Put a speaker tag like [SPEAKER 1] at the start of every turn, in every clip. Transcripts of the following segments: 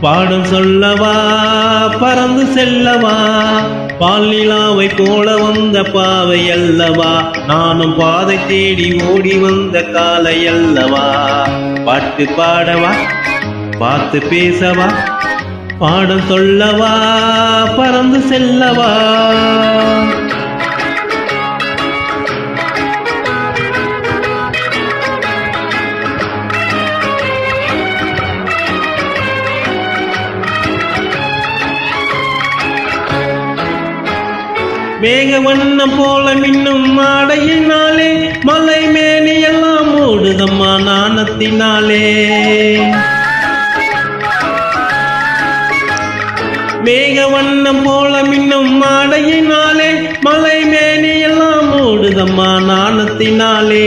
[SPEAKER 1] பாடம் சொல்லவா பறந்து செல்லவா? பாலிலாவை போல வந்த பாவை அல்லவா? நானும் பாதை தேடி ஓடி வந்த காலை அல்லவா? பாட்டு பாடவா பார்த்து பேசவா? பாடம் சொல்லவா பறந்து செல்லவா? மேக வண்ணம் போல மின்னும் மாடையினாலே மலை மேனி எல்லாம் மூடுதம்மா நாணத்தினாலே. மேக வண்ணம் போல மின்னும் மாடையினாலே மலை மேனி எல்லாம் மூடுதம்மா நாணத்தினாலே.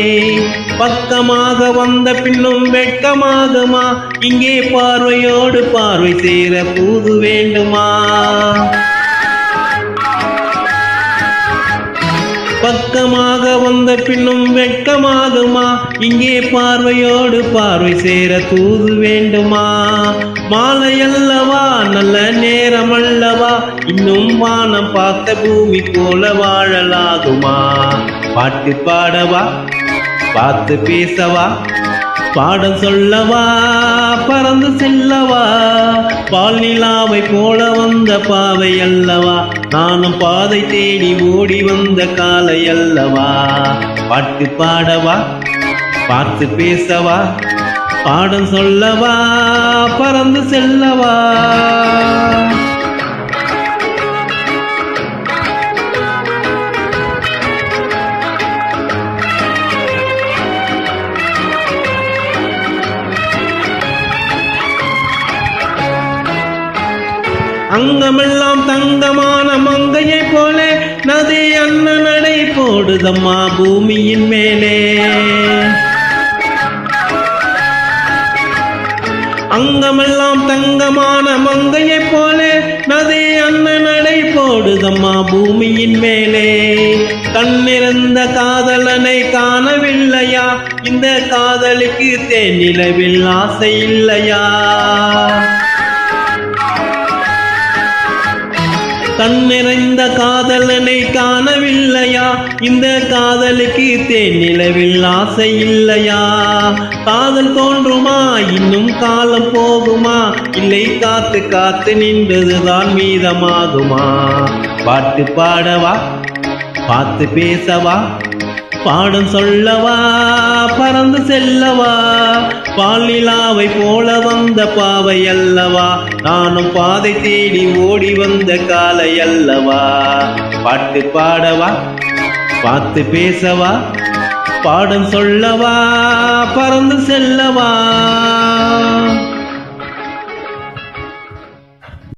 [SPEAKER 1] பக்கமாக வந்த பின்னும் வெட்கமாகுமா இங்கே பார்வையோடு பார்வை சேர பூது வேண்டுமா? பக்கமாக வந்த பின்னும் வெட்கமாகுமா? இங்கே பார்வையோடு பார்வை சேர தூது வேண்டுமா? மாலை அல்லவா? நல்ல நேரம் அல்லவா? இன்னும் வானம் பார்த்த பூமி போல வாழலாகுமா? பாட்டு பாடவா? பார்த்து பேசவா? பாடம் சொல்லவா பறந்து செல்லவா? பால் நிலாவை போல வந்த பாவை அல்லவா? நானும் பாதை தேடி ஓடி வந்த காலை அல்லவா? பாட்டு பாடவா பார்த்து பேசவா? பாடம் சொல்லவா பறந்து செல்லவா? அங்கமெல்லாம் தங்கமான மங்கையை போல நதி அண்ண நடை போடுதம்மா பூமியின் மேலே. அங்கமெல்லாம் தங்கமான மங்கையை போல நதி அண்ண நடை போடுதம்மா பூமியின் மேலே. கண்ணிறந்த காதலனை காணவில்லையா? இந்த காதலுக்கு தேனிலவில் ஆசை இல்லையா? இந்த காதலனை காணவில்லையா? இந்த காதலுக்கு தேனிலவில் ஆசை இல்லையா? காதல் தோன்றுமா? இன்னும் காலம் போகுமா? இல்லை காத்து காத்து நின்றதுதான் மீதமாகுமா? பாட்டு பாடவா? பார்த்து பேசவா? பாடம் சொல்லவா பறந்து செல்லவா? பாலிலாவை போல வந்த பாவை அல்லவா? நானும் பாதை தேடி ஓடி வந்த காலை அல்லவா? பாட்டு பாடவா பார்த்து பேசவா? பாடம் சொல்லவா பறந்து செல்லவா?